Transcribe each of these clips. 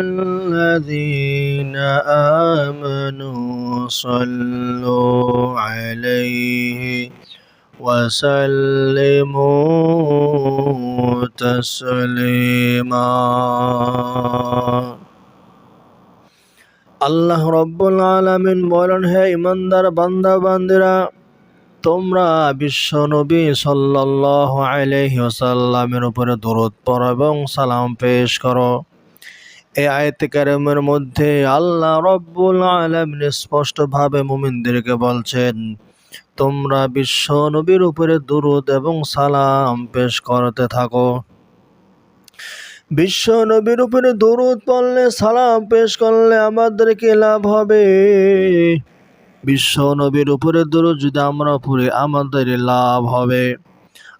الذين آمنوا صلوا عليه وسلموا تسليما আল্লাহ রব্বুল আলামিন বলেন হে ইমানদার বান্দা বান্দিরা তোমরা বিশ্ব নবী সাল্লাল্লাহু আলাইহি ওয়াসাল্লামের উপরে দরুদ পড়ো এবং সালাম পেশ করো এই আয়াতে কারিমের মধ্যে আল্লাহ রব্বুল আলামিন স্পষ্টভাবে মুমিনদেরকে বলছেন, তোমরা বিশ্ব নবীর উপরে দরুদ এবং সালাম পেশ করতে থাকো। বিশ্ব নবীর উপরে দরুদ পড়লে, সালাম পেশ করলে আমাদের আমাদেরকে লাভ হবে। বিশ্ব নবীর উপরে দরুদ যদি আমরা পড়ি, আমাদের লাভ হবে।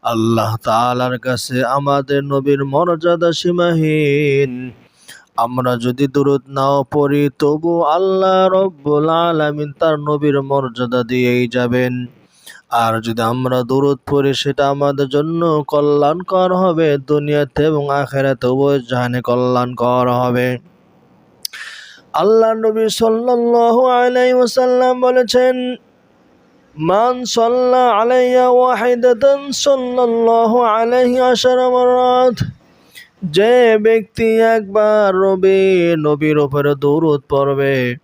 আল্লাহ তাআলার কাছে আমাদের নবীর মর্যাদা সীমাহীন। আমরা যদি দরুদ নাও পড়ি, তবু আল্লাহ রব্বুল আলামিন তার নবীর মর্যাদা দিয়েই যাবেন। আর যদি আমরা দরুদ পড়ি, সেটা আমাদের জন্য কল্যাণকর হবে। দুনিয়াতে এবং আখেরাতে উভয় জাহানে কল্যাণকর হবে। আল্লাহ নবী সাল্লাল্লাহু আলাইহি ওয়াসাল্লাম বলেছেন, মান সাল্লা আলাইয়া ওয়াহিদাতান সাল্লাল্লাহু আলাইহি আশারা যে ব্যক্তি একবার রবি, নবীর উপরে দৌরত পড়বে।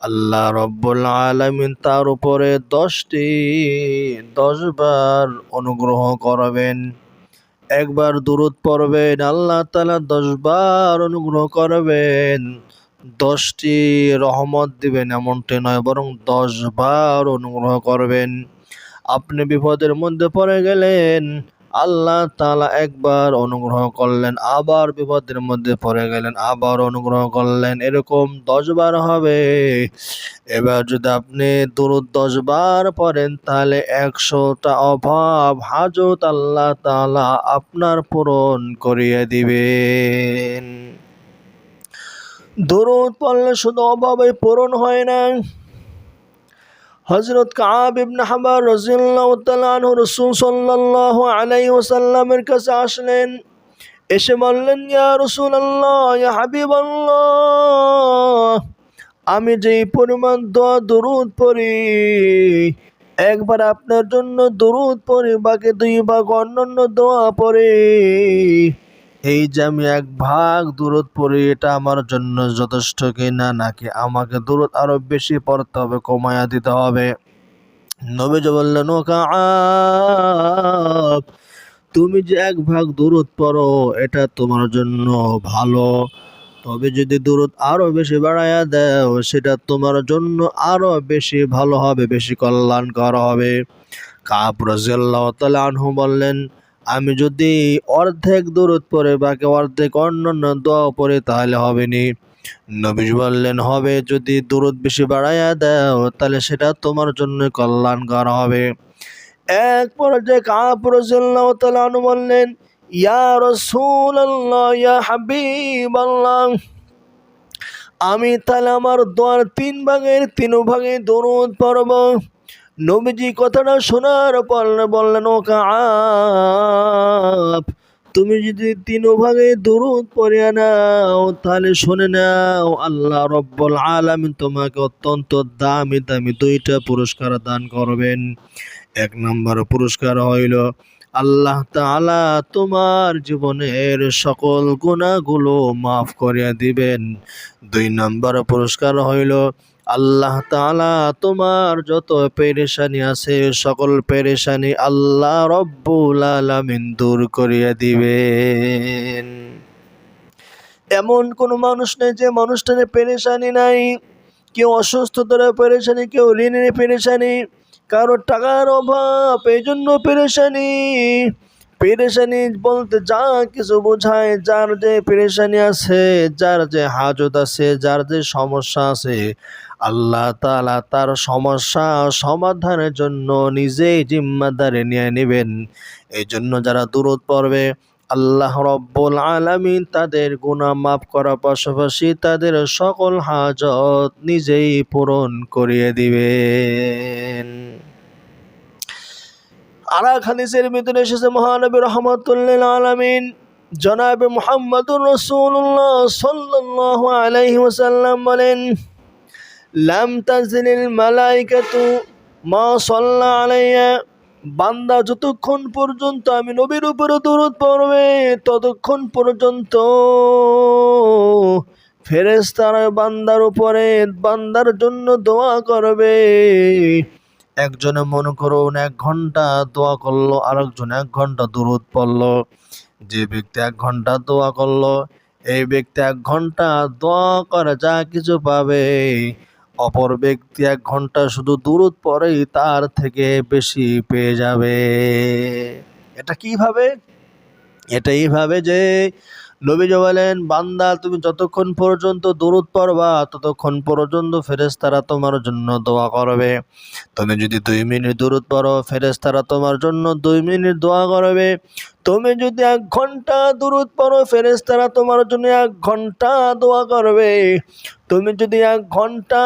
আল্লাহ রব্বুল আলামিন তার উপরে দশটি, দশবার অনুগ্রহ করবেন। একবার দূরত পড়বেন, আল্লাহ তালা দশবার অনুগ্রহ করবেন। দশটি রহমত দিবেন, এমনটি নয়, বরং দশবার অনুগ্রহ করবেন। আপনি বিপদের মধ্যে পড়ে গেলেন আল্লাহ তালা একবার অনুগ্রহ করলেন, আবার বিপদের মধ্যে পড়ে গেলেন, আবার অনুগ্রহ করলেন। এরকম দশবার হবে। এবার যদি আপনি দূরত দশবার পড়েন, তাহলে একশোটা অভাব হাজত আল্লাহ তালা আপনার পূরণ করিয়ে দিবেন। দরুদ পড়লে শুধু অভাবে পূরণ হয় না। হজরত কাব ইবনে হাবার রাজিয়াল্লাহু তাআলা আনহু রাসূল সাল্লাল্লাহু আলাইহি ওয়াসাল্লামের কাছে আসলেন। এসে বললেন, ইয়া রাসূলুল্লাহ, ইয়া হাবিবাল্লাহ, আমি যেই পরিমাণ দোয়া দরুদ পড়ি, একবার আপনার জন্য দরুদ পড়ি, বাকি দুই ভাগ অন্যান্য দোয়া পড়ি। এই যে আমি এক ভাগ দূরত পড়ি, এটা আমার জন্য যথেষ্ট কিনা নাকি আমাকে দূরত আরও বেশি পড়তে হবে, কমায়া দিতে হবে? নবীজ বললেন, ও তুমি যে এক ভাগ দূরত পড়ো, এটা তোমার জন্য ভালো। তবে যদি দূরত আরও বেশি বাড়াইয়া দেও, সেটা তোমার জন্য আরও বেশি ভালো হবে, বেশি কল্যাণকর হবে। কাব রাজিয়াল্লাহ তাআলা আনহু বললেন আমি যদি অর্ধেক দূরত পরে বাকি অর্ধেক অন্যান্য দোয়া পরে তাহলে হবে নি। নবীজ বললেন, হবে, যদি দূরত বেশি বাড়াইয়া দাও, তাহলে সেটা তোমার জন্য কল্যাণকর হবে। এক পর্যায়ে কাপ রাজিয়াল্লাহ তাআলা বললেন, ইয়া রাসূলুল্লাহ, ইয়া হাবিবাল্লাহ, আমি তাহলে আমার দোয়ার তিন ভাগের তিন ভাগে দরুদ পড়ব। নবীজি কথাটা শোনার পর বললেন, ও কাপ তুমি যদি তিন ভাগে দরুদ পড়িয়া নাও, তাহলে শুনে নাও, আল্লাহ রব্বুল আলামিন তোমাকে অত্যন্ত দামি দামি দুইটা পুরস্কার দান করবেন। এক নম্বর পুরস্কার হইল, আল্লাহ তাআলা তোমার জীবনের সকল গুণাগুলো মাফ করিয়া দিবেন। দুই নম্বর পুরস্কার হইল আল্লাহ তাআলা তোমার যত পেরেশানি আছে, সকল পেরেশানি আল্লাহ রব্বুল আলামিন দূর করিয়া দিবেন। এমন কোনো মানুষ নেই যে মানুষটার পেরেশানি নাই, কেউ অসুস্থতার পেরেশানি, কেউ ঋণের পেরেশানি, কারও টাকার অভাব এই জন্য পেরেশানি। পেরেশানি বলতে যা কিছু বোঝায়, যার যে পেরেশানি আছে, যার যে হাজত আছে, যার যে সমস্যা আছে আল্লাহ তাআলা তার সমস্যা সমাধানের জন্য নিজেই জিম্মাদারি নিয়ে নেবেন। এই জন্য যারা দূরত পড়বে, আল্লাহ রব্বুল আলামিন তাদের গুণা মাফ করার পাশাপাশি তাদের সকল হাজত নিজেই পূরণ করিয়ে দিবেন। আর এক হাদিসের ভিতরে এসেছে, মহানবী রহমতুল্লিল আলামিন জনাবে মুহাম্মদুর রসুল্লাহ সাল্লাল্লাহু আলাইহি ওয়াসাল্লাম বলেন লাম তাজিলিল মালাইকাতু মা সাল্লা আলাইয়া বান্দা যতক্ষণ পর্যন্ত আমি নবীর উপরে দূরত পড়বে, ততক্ষণ পর্যন্ত ফেরেস্তারা বান্দার উপরে, বান্দার জন্য দোয়া করবে। একজনে মনে করুন, এক ঘণ্টা দোয়া করল, আরেকজন এক ঘণ্টা দূরত পড়ল। যে ব্যক্তি এক ঘণ্টা দোয়া করল, এই ব্যক্তি এক ঘণ্টা দোয়া করে যা কিছু পাবে। অপর ব্যক্তি এক ঘণ্টা শুধু দূরত পরেই তার থেকে বেশি পেয়ে যাবে। এটা কীভাবে? এটা এইভাবে যে নবীজ বলেন, বান্দা, তুমি যতক্ষণ পর্যন্ত দূরত পড়বা, ততক্ষণ পর্যন্ত ফেরেস্তারা তোমার জন্য দোয়া করবে। তুমি যদি দুই মিনিট দূরত পড়ো ফেরেস্তারা তোমার জন্য দুই মিনিট দোয়া করবে। তুমি যদি এক ঘণ্টা দূরত পড়ো ফেরেস্তারা তোমার জন্য এক ঘণ্টা দোয়া করবে। তুমি যদি এক ঘণ্টা,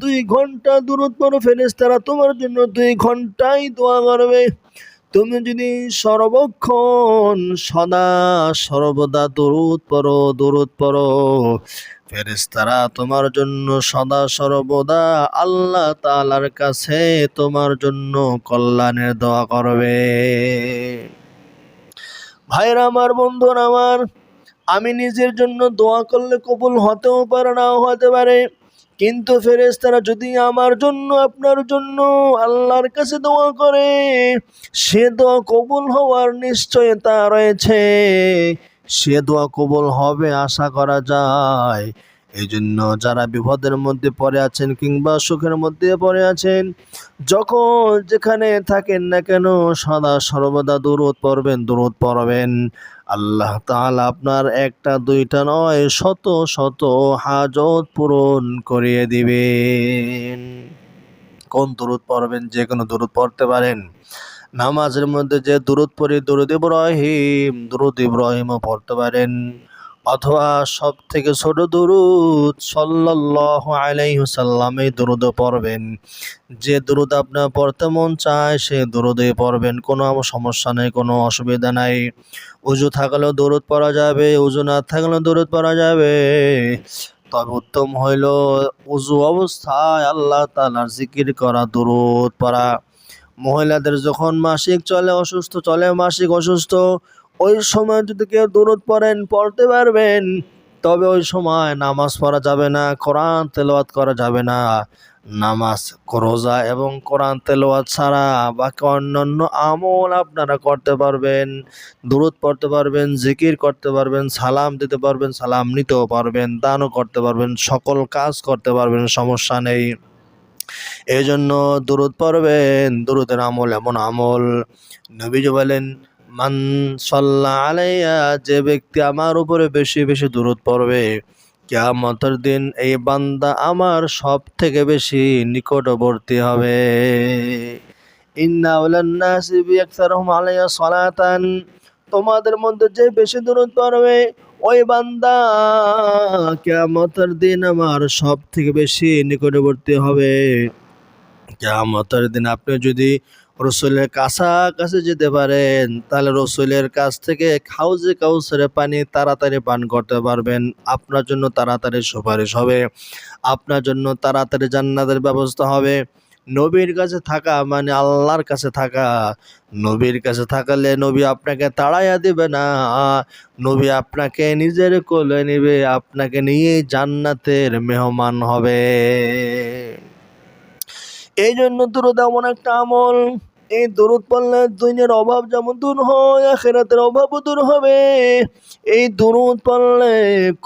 দুই ঘণ্টা দূরত পড়ো ফেরেস্তারা তোমার জন্য দুই ঘন্টাই দোয়া করবে। তুমি যদি সর্বক্ষণ সদা সর্বদা দরুদ পড়ো দরুদ পড়ো ফেরেস্তারা তোমার জন্য সদা সর্বদা আল্লাহ তালার কাছে তোমার জন্য কল্যাণের দোয়া করবে। ভাইরা আমার, বন্ধুরা আমার, আমি নিজের জন্য দোয়া করলে কবুল হতেও পারে, নাও হতে পারে। কিন্তু ফেরেস্তারা যদি আমার জন্য, আপনার জন্য আল্লাহর কাছে দোয়া করে, সে দোয়া কবুল হওয়ার নিশ্চয়তা রয়েছে। সে দোয়া কবুল হবে, আশা করা যায়। এই জন্য যারা বিপদের মধ্যে পড়ে আছেন কিংবা সুখের মধ্যে পড়ে আছেন, যখন যেখানে থাকেন না কেন, সদা সর্বদা দূরত পড়বেন দূরত পড়বেন। আল্লাহ তাআলা আপনার একটা, দুইটা নয়, শত শত হাজত পূরণ করিয়ে দিবেন। কোন দূরত পড়বেন? যে কোনো দূরত পড়তে পারেন। নামাজের মধ্যে যে দূরত পড়ি দূরত ইব্রাহিম দূরত ইব্রাহিমও পড়তে পারেন। অথবা সব থেকে ছোট দুরুদ সাল্লাল্লাহু আলাইহি সাল্লামে দুরুদ পড়বেন। যে দুরুদ আপনার পড়তে মন চায়, সে দুরুদে পড়বেন। কোনো সমস্যা নেই, কোনো অসুবিধা নাই। উজু থাকলেও দরুদ পড়া যাবে, উজু না থাকলেও দরুদ পড়া যাবে। তবে উত্তম হইল উজু অবস্থায় আল্লাহ তালার জিকির করা, দরুদ পড়া। মহিলাদের যখন মাসিক চলে, অসুস্থ চলে, মাসিক অসুস্থ ওই সময় যদি কেউ দূরত পড়েন, পড়তে পারবেন। তবে ওই সময় নামাজ পড়া যাবে না, কোরআন তেলাওয়াত করা যাবে না। নামাজ রোজা এবং কোরআন তেলাওয়াত ছাড়া বাকি অন্যান্য আমল আপনারা করতে পারবেন। দূরত পড়তে পারবেন, জিকির করতে পারবেন, সালাম দিতে পারবেন, সালাম নিতেও পারবেন, দানও করতে পারবেন, সকল কাজ করতে পারবেন, সমস্যা নেই। এই জন্য দূরত পড়বেন দূরতের আমল এমন আমল। নবীজ বলেন মান সাল্লা আলাইয়া যে ব্যক্তি আমার উপরে বেশি বেশি দূরত পড়বে, কেয়ামতের দিন এই বান্দা আমার সব থেকে বেশি নিকটবর্তী হবে। সালাতান, তোমাদের মধ্যে যে বেশি দূরত পড়বে, ওই বান্দা কেয়ামতের দিন আমার সব থেকে বেশি নিকটবর্তী হবে। কেয়ামতের দিন আপনি যদি রসুলের কাছাকাছি যেতে পারেন, তাহলে রসুলের কাছ থেকে খাউজে কাউসের পানি তাড়াতাড়ি পান করতে পারবেন। আপনার জন্য তাড়াতাড়ি সুপারিশ হবে। আপনার জন্য তাড়াতাড়ি জান্নাতের ব্যবস্থা হবে। নবীর কাছে থাকা মানে আল্লাহর কাছে থাকা। নবীর কাছে থাকলে নবী আপনাকে তাড়াইয়া দিবে না। নবী আপনাকে নিজের কোলে নিবে, আপনাকে নিয়ে জান্নাতের মেহমান হবে। এই জন্য দূরত এমন একটা আমল। এই দরুদ পড়লে দুনিয়ার অভাব যেমন দূর হয়, আখেরাতের অভাবও দূর হবে। এই দরুদ পড়লে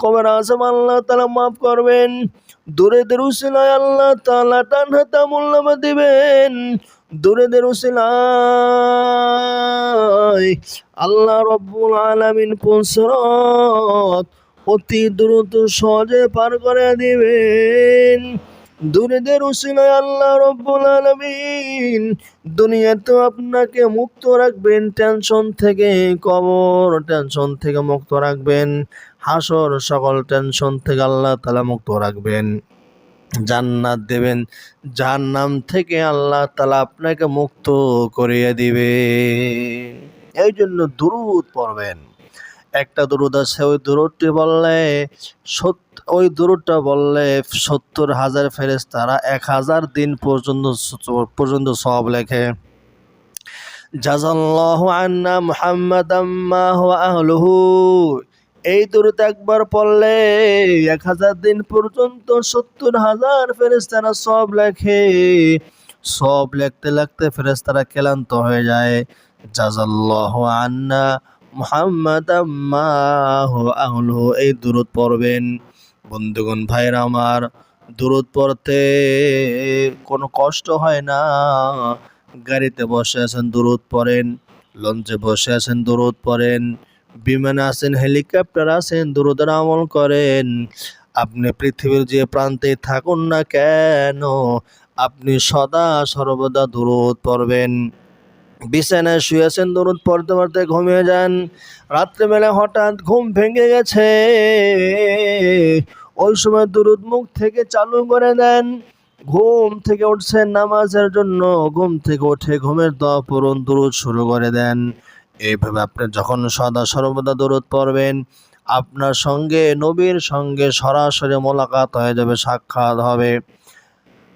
কবের আসাম আল্লাহ তালা মাফ করবেন। দূরেদের উসিলায় আল্লাহ তালা টান হাতা মূল্যমা দিবেন দূরেদের উসিলায় আল্লাহ রব্বুল আলামিন পুসরত অতি দ্রুত সহজে পার করে দিবেন। দূরেদের উসিলায় আল্লাহ রব্বুল আলামিন দুনিয়াতে আপনাকে মুক্ত রাখবেন টেনশন থেকে কবর টেনশন থেকে মুক্ত রাখবেন, হাসর সকল টেনশন থেকে আল্লাহ তালা মুক্ত রাখবেন। জান্নাত দেবেন যার নাম থেকে আল্লাহ তালা আপনাকে মুক্ত করিয়ে দিবে এই জন্য দুরুদ পড়বেন। একটা দুরুদ আছে, ওই দুরুদটি বললে ওই দুরুদটা বললে সত্তর হাজার ফেরেস তারা এক হাজার দিন পর্যন্ত পর্যন্ত সব লেখে। আন্না মুহাম্মাদ আম্মা আহলুহু। এই দূরত একবার পড়লে এক হাজার দিন পর্যন্ত সত্তর হাজার ফেরেস্তারা সব লেখে। সব লিখতে লিখতে ফেরেস্তারা ক্লান্ত হয়ে যায়। জাজাল্লাহ আন্না মুহাম্মদ আম্মাহ আহলু, এই দূরত পড়বেন। বন্ধুগণ ভাইরা আমার দূরত পড়তে কোনো কষ্ট হয় না। গাড়িতে বসে আছেন দূরত পড়েন। লঞ্চে বসে আছেন দূরত পড়েন। বিমানে আছেন, হেলিকপ্টার আছেন, দূরদের আমল করেন। আপনি পৃথিবীর যে প্রান্তে থাকুন না কেন, আপনি সদা সর্বদা দূরত পড়বেন। বিছানায় শুয়েছেন দরুদ পড়তে পড়তে ঘুমিয়ে যান। রাত্রেবেলা হঠাৎ ঘুম ভেঙে গেছে। ওই সময় দূরত মুখ থেকে চালু করে দেন। ঘুম থেকে উঠছেন নামাজের জন্য ঘুম থেকে উঠে ঘুমের দোয়া পূরণ দূরত শুরু করে দেন। এইভাবে আপনি যখন সদা সর্বদা দূরত পড়বেন, আপনার সঙ্গে, নবীর সঙ্গে সরাসরি মোলাকাত হয়ে যাবে, সাক্ষাৎ হবে।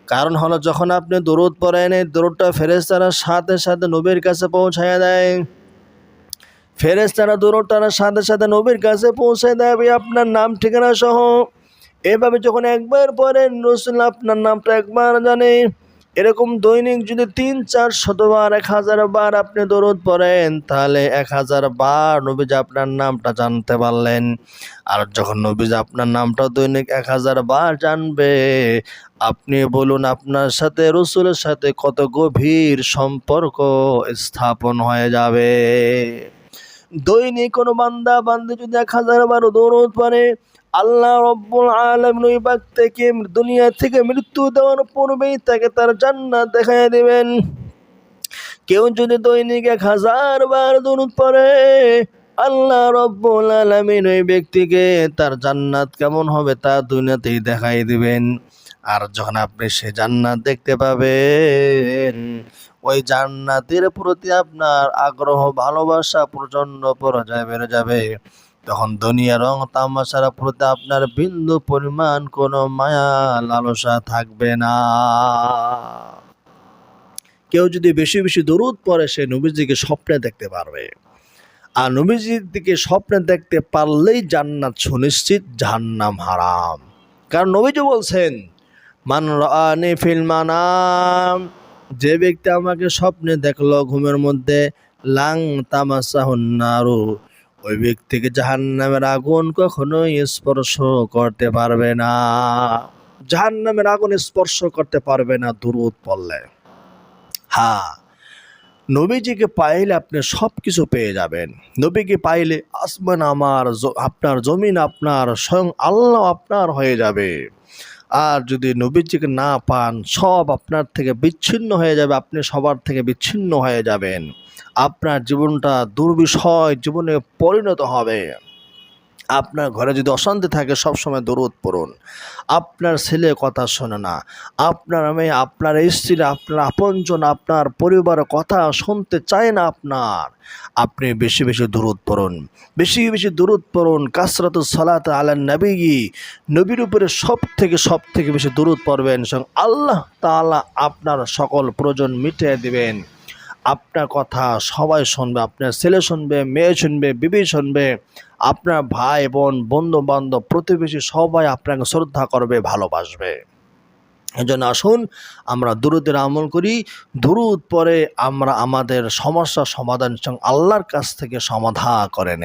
কারণ হলো যখন আপনি দূরত পড়েন, এই দূরতটা ফেরেস্তারা সাথে সাথে নবীর কাছে পৌঁছায় দেয়। ফেরেস্তারা দূরটার সাথে সাথে নবীর কাছে পৌঁছে দেবে আপনার নাম, ঠিকানা সহ। এভাবে যখন একবার পড়েন, রসুল আপনার নামটা একবার জানে। এরকম দৈনিক যদি তিন, চার, শতবার, এক হাজার বার আপনি দরদ পড়েন, তাহলে এক হাজার বার নবীজ আপনার নামটা জানতে পারলেন। আর যখন নবীজ আপনার নামটা দৈনিক এক হাজার বার জানবে, আপনি বলুন আপনার সাথে, রসুলের সাথে কত গভীর সম্পর্ক স্থাপন হয়ে যাবে। দৈনিক কোনো বান্দা, বান্দি যদি এক হাজার বার দৌড় পারে আল্লাহ রব্বুল আলম ওই বাগ থেকে দুনিয়া থেকে মৃত্যু দেওয়ার পূর্বেই তাকে তার জান্নাত দেখাই দেবেন। কেউ যদি দৈনিক এক হাজার বার দরুদ পরে আল্লাহ রব্বুল আলমিন ওই ব্যক্তিকে তার জান্নাত কেমন হবে তা দুনিয়াতেই দেখাই দিবেন। আর যখন আপনি সে জান্নাত দেখতে পাবেন, ওই জান্নাতের প্রতি আপনার আগ্রহ, ভালোবাসা প্রচণ্ড পর্যায়ে বেড়ে যাবে। তখন দুনিয়া রং তামাশার প্রতি আপনার বিন্দু পরিমাণ কোনো মায়া, লালসা থাকবে না। কেউ যদি বেশি বেশি দরুদ পড়ে, সে নবীজিকে স্বপ্নে দেখতে পারবে। আর নবীজির দিকে স্বপ্নে দেখতে পারলেই জান্নাত সুনিশ্চিত, জাহান্নাম হারাম। কারণ নবীজি বলছেন, মান রানি ফিলমানাম যে ব্যক্তি আমাকে স্বপ্নে দেখল ঘুমের মধ্যে, লাং তামাশাহুন্নারু ওই ব্যক্তিকে জাহান নামের আগুন কখনোই স্পর্শ করতে পারবে না? জাহান নামের আগুন স্পর্শ করতে পারবে না দূরত পড়লে। হ্যাঁ নবীজিকে পাইলে আপনি সব কিছু পেয়ে যাবেন। নবীকে পাইলে আসমান আমার আপনার জমিন আপনার, স্বয়ং আল্লাহ আপনার হয়ে যাবে। আর যদি নবীজিকে না পান, সব আপনার থেকে বিচ্ছিন্ন হয়ে যাবে, আপনি সবার থেকে বিচ্ছিন্ন হয়ে যাবেন। আপনার জীবনটা দুর্বিষয় জীবনে পরিণত হবে। আপনার ঘরে যদি অশান্তি থাকে, সবসময় দরদ পড়ুন। আপনার ছেলে কথা শোনে না। আপনার মেয়ে, আপনার স্ত্রী, আপনার আপনজন, আপনার পরিবারের কথা শুনতে চায় না আপনার। আপনি বেশি বেশি দূরত পড়ুন। বেশি বেশি দূরত পড়ুন। কাসরত সালাত আলা নবী। নবীর উপরে সব থেকে সব থেকে বেশি দূরত পড়বেন। সঙ্গে আল্লাহ তাআলা আপনার সকল প্রয়োজন মিটিয়ে দিবেন। আপনার কথা সবাই শুনবে, আপনার ছেলে শুনবে, মেয়ে শুনবে, বিবি শুনবে, আপনার ভাই বোন বন্ধু বান্ধব প্রতিবেশী সবাই আপনাকে শ্রদ্ধা করবে, ভালোবাসবে। এজন্য আসুন, আমরা দুরুদের আমল করি। দুরুদ পরে আমরা আমাদের সমস্যা সমাধান আল্লাহর কাছ থেকে সমাধা করে নেই।